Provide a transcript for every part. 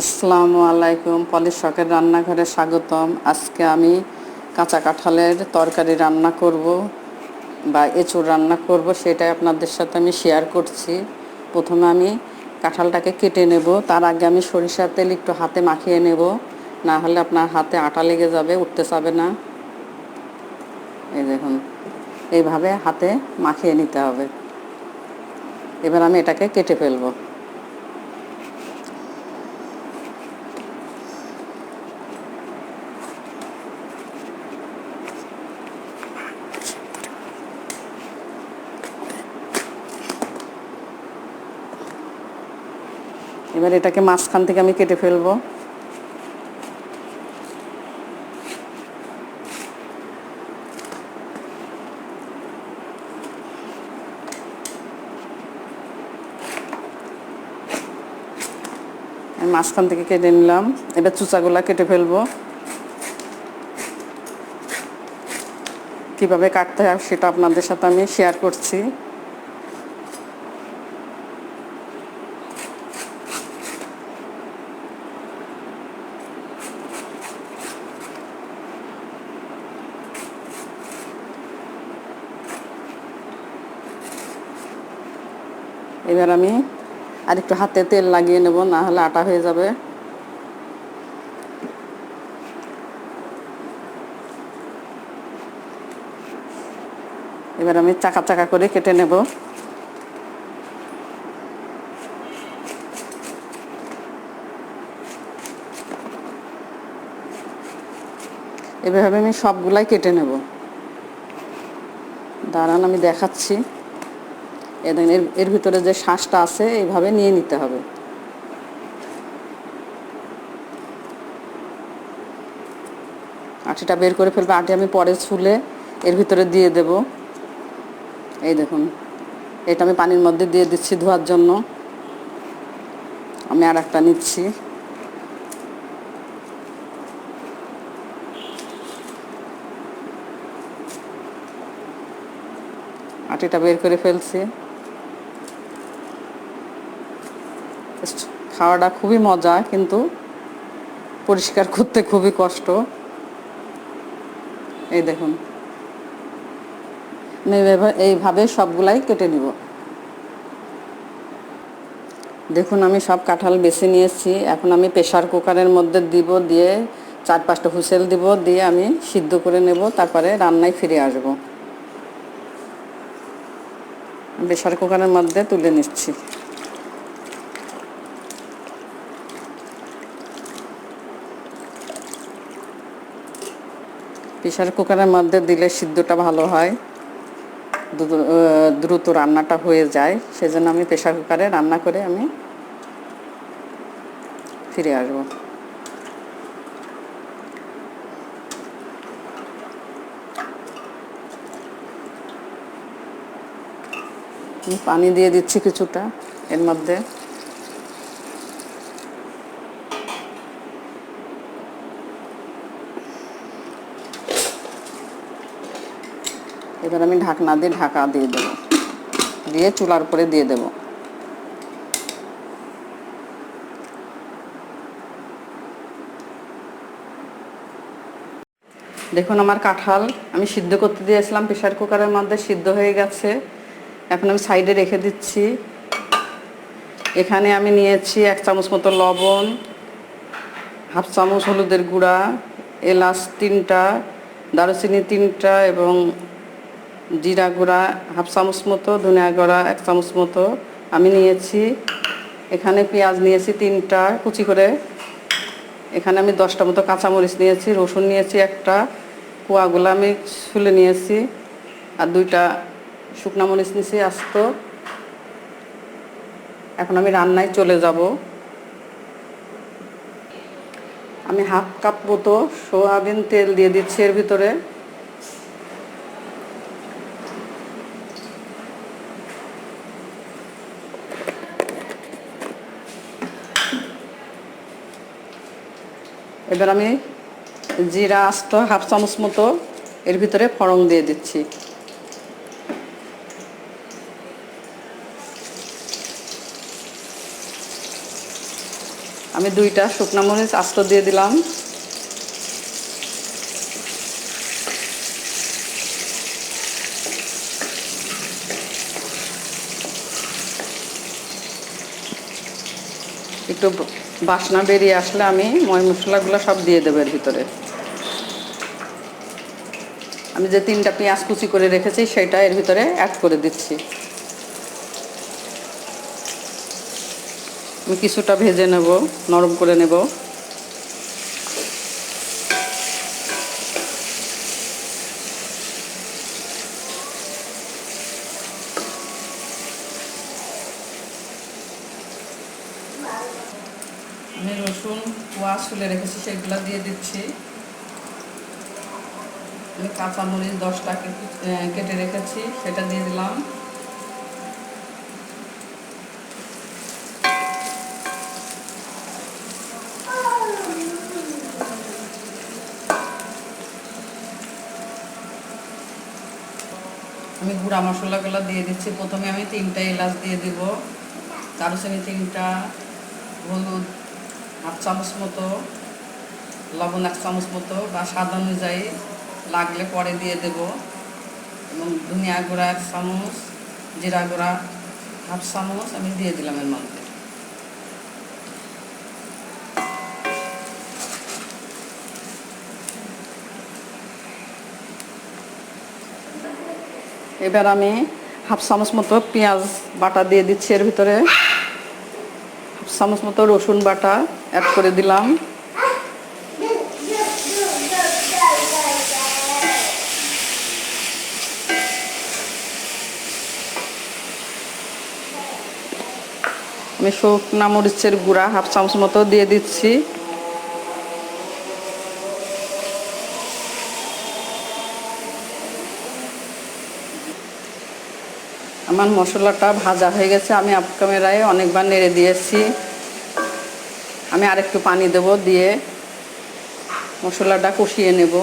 আসসালামু আলাইকুম পলিশ শখের রান্নাঘরে স্বাগতম। আজকে আমি কাঁচা কাঁঠালের তরকারি রান্না করব বা এঁচুড় রান্না করব, সেটাই আপনাদের সাথে আমি শেয়ার করছি। প্রথমে আমি কাঁঠালটাকে কেটে নেব, তার আগে আমি সরিষার তেল একটু হাতে মাখিয়ে নেব, না হলে আপনার হাতে আটা লেগে যাবে, উঠতে চাবে না। এই দেখুন, এইভাবে হাতে মাখিয়ে নিতে হবে। এবার আমি এটাকে কেটে ফেলব। এবার এটাকে মাঝখান থেকে আমি কেটে ফেলব। মাঝখান থেকে কেটে নিলাম। এবার চুচাগুলা কেটে ফেলব। কীভাবে কাটতে হয় সেটা আপনাদের সাথে আমি শেয়ার করছি। এবার আমি আর একটু হাতে তেল লাগিয়ে নেব, না হলে আটা হয়ে যাবে। এবার আমি চাকা চাকা করে কেটে নেব। এভাবে আমি সবগুলাই কেটে নেব। দাঁড়ান, আমি দেখাচ্ছি। এর এর ভিতরে যে শ্বাসটা আছে, এইভাবে নিয়ে নিতে হবে। আটিটা বের করে ফেলবে। আটি আমি পরে ছুলে এর ভিতরে দিয়ে দেব। এই দেখুন, এটা আমি পানির মধ্যে দিয়ে দিচ্ছি ধোয়ার জন্য। আমি আর একটা নিচ্ছি। আটিটা বের করে ফেলছি। খাওয়াটা খুবই মজা, কিন্তু পরিষ্কার করতে খুবই কষ্ট। এই দেখুন। এইভাবে সবগুলাই কেটে নিব। দেখুন, আমি সব কাঁঠাল বেছে নিয়েছি। এখন আমি প্রেশার কুকারের মধ্যে দিব, দিয়ে চার পাঁচটা হুসেল দিব, দিয়ে আমি সিদ্ধ করে নেব, তারপরে রান্নায় ফিরে আসব। প্রেশার কুকারের মধ্যে তুলে নিচ্ছি। প্রেশার কুকারের মধ্যে দিলে সিদ্ধটা ভালো হয়। দ্রুত রান্নাটা হয়ে যায়। সেজন্য আমি প্রেশার কুকারে রান্না করে আমি ফিরে আসব। পানি দিয়ে দিচ্ছি কিছুটা এর মধ্যে। এবার আমি ঢাকনা দিয়ে ঢাকা দিয়ে দেব। দিয়ে চুলার উপরে দিয়ে দেব। দেখুন আমার কাঁঠাল আমি সিদ্ধ করতে দিয়েছিলাম প্রেশার কুকারের মধ্যে সিদ্ধ হয়ে গেছে। এখন আমি সাইডে রেখে দিচ্ছি। এখানে আমি নিয়েছি এক চামচ মতো লবণ, হাফ চামচ হলুদের গুঁড়া, এলাচ তিনটা, দারুচিনি তিনটা এবং জিরা গুঁড়া, হাফ চামচ মতো ধনিয়া গুঁড়া, এক চামচ মতো আমি নিয়েছি। এখানে পেঁয়াজ নিয়েছি তিনটা, কুচি করে। এখানে আমি দশটা মতো কাঁচামরিচ নিয়েছি, রসুন নিয়েছি একটা কুয়াগুলো আমি ছুলে নিয়েছি, আর দুইটা শুকনা মরিচ নিয়েছি আস্ত। এখন আমি রান্নায় চলে যাব। আমি হাফ কাপ মতো সোয়াবিন তেল দিয়ে দিচ্ছি এর ভিতরে। এবার আমি জিরা, আস্ত, হাফ চামচ মতো এর ভিতরে ফড়ং দিয়ে দিচ্ছি। আমি দুইটা শুকনা মরিচ, আস্ত দিয়ে দিলাম। একটু বাসনা বেরিয়ে আসলে আমি ময় মশলাগুলো সব দিয়ে দেবো এর ভিতরে। আমি যে তিনটা পেঁয়াজ কুচি করে রেখেছি সেটা এর ভিতরে অ্যাড করে দিচ্ছি। আমি কিছুটা ভেজে নেব, নরম করে নেব আমি রসুন কোয়া ছুলে রেখেছি সেগুলো দিয়ে দিচ্ছি। আমি কাঁচামরিচ দশটা কেটে- রেখেছি, সেটা দিয়ে দিলাম। আমি গুঁড়া মশলাগুলো দিয়ে দিচ্ছি। প্রথমে আমি তিনটা এলাচ দিয়ে দিব। সঙ্গে তিনটা, হলুদ হাফ চামচ মতো লবণ এক চামচ মতো বা স্বাদ অনুযায়ী লাগলে পরে দিয়ে দেব। এবং ধনিয়া গুঁড়া এক চামচ, জিরা গুঁড়া হাফ চামচ আমি দিয়ে দিলাম এর মধ্যে। এবার আমি হাফ চামচ মতো পেঁয়াজ বাটা দিয়ে দিচ্ছি এর ভিতরে। হাফ চামচ মতো রসুন বাটা অ্যাড করে দিলাম। আমি শুকনা মরিচের গুঁড়া হাফ চামচ মতো দিয়ে দিচ্ছি। আমার মশলাটা ভাজা হয়ে গেছে, আমি আপ ক্যামেরায় অনেকবার নেড়ে দিয়েছি। আমি আরেকটু পানি দেব দিয়ে মশলাটা কষিয়ে নেব।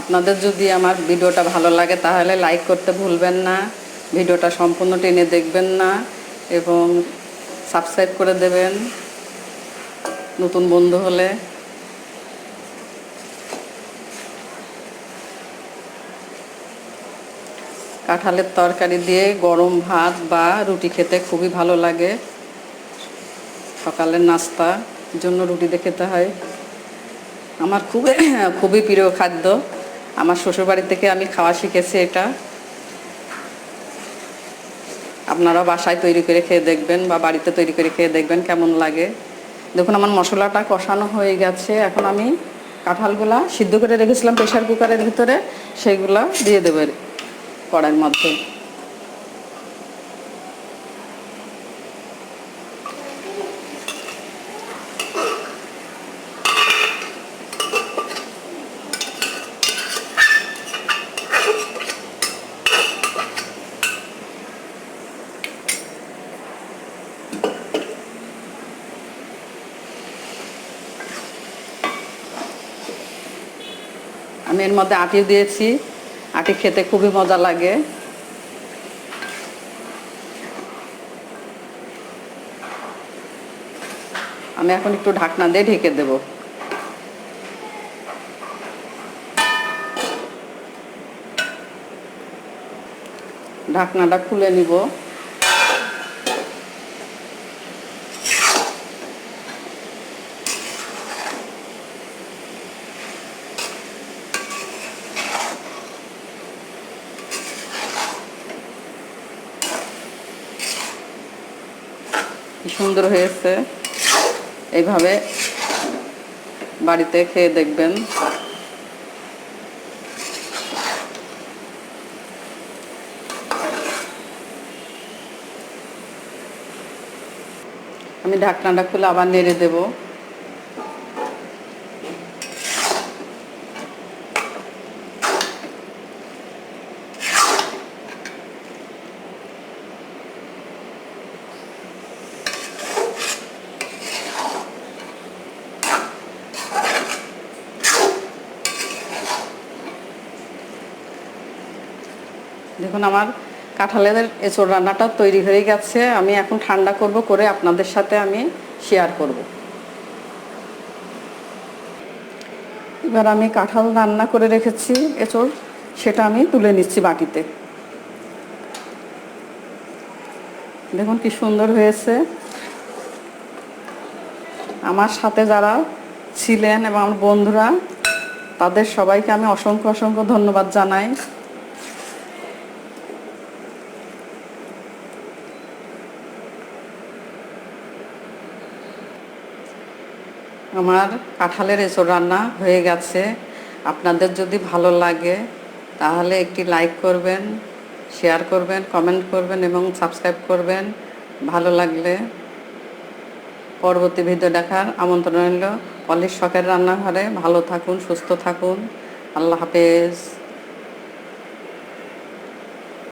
আপনাদের যদি আমার ভিডিওটা ভালো লাগে তাহলে লাইক করতে ভুলবেন না, ভিডিওটা সম্পূর্ণ টেনে দেখবেন না এবং সাবস্ক্রাইব করে দেবেন নতুন বন্ধু হলে। কাঁঠালের তরকারি দিয়ে গরম ভাত বা রুটি খেতে খুবই ভালো লাগে। সকালের নাস্তা জন্য রুটি দিয়ে খেতে হয়। আমার খুবই খুবই প্রিয় খাদ্য। আমার শ্বশুরবাড়ি থেকে আমি খাওয়া শিখেছি এটা। আপনারা বাসায় তৈরি করে খেয়ে দেখবেন বা বাড়িতে তৈরি করে খেয়ে দেখবেন কেমন লাগে। দেখুন, আমার মশলাটা কষানো হয়ে গেছে। এখন আমি কাঁঠালগুলা সিদ্ধ করে রেখেছিলাম প্রেশার কুকারের ভিতরে, সেইগুলা দিয়ে দেবেন কড়ার মধ্যে। আমি এর মধ্যে আটি দিয়েছি। আটি খেতে খুবই মজা লাগে। আমি এখন একটু ঢাকনা দিয়ে ঢেকে দেব। ঢাকনাটা খুলে নিব। সুন্দর হয়েছে। এইভাবে বাড়িতে খেয়ে দেখবেন। আমি ঢাকনাটা খুলে আবার নেড়ে দেব। দেখুন, আমার কাঁঠালের এঁচড় রান্নাটা তৈরি হয়ে গেছে। আমি এখন ঠান্ডা করব, করে আপনাদের সাথে আমি শেয়ার করব। এবার আমি কাঁঠাল রান্না করে রেখেছি, এঁচড়। সেটা আমি তুলে নিচ্ছি বাটিতে। দেখুন কি সুন্দর হয়েছে। আমার সাথে যারা ছিলেন এবং আমার বন্ধুরা, তাদের সবাইকে আমি অসংখ্য অসংখ্য ধন্যবাদ জানাই। আমার কাঁঠালের এঁচড় রান্না হয়ে গেছে। আপনাদের যদি ভালো লাগে, তাহলে একটি লাইক করবেন শেয়ার করবেন কমেন্ট করবেন এবং সাবস্ক্রাইব করবেন। ভালো লাগলে পরবর্তী ভিডিও দেখার আমন্ত্রণ রইল। পলিশ শখের রান্নাঘরে ভালো থাকুন, সুস্থ থাকুন। আল্লাহ হাফেজ।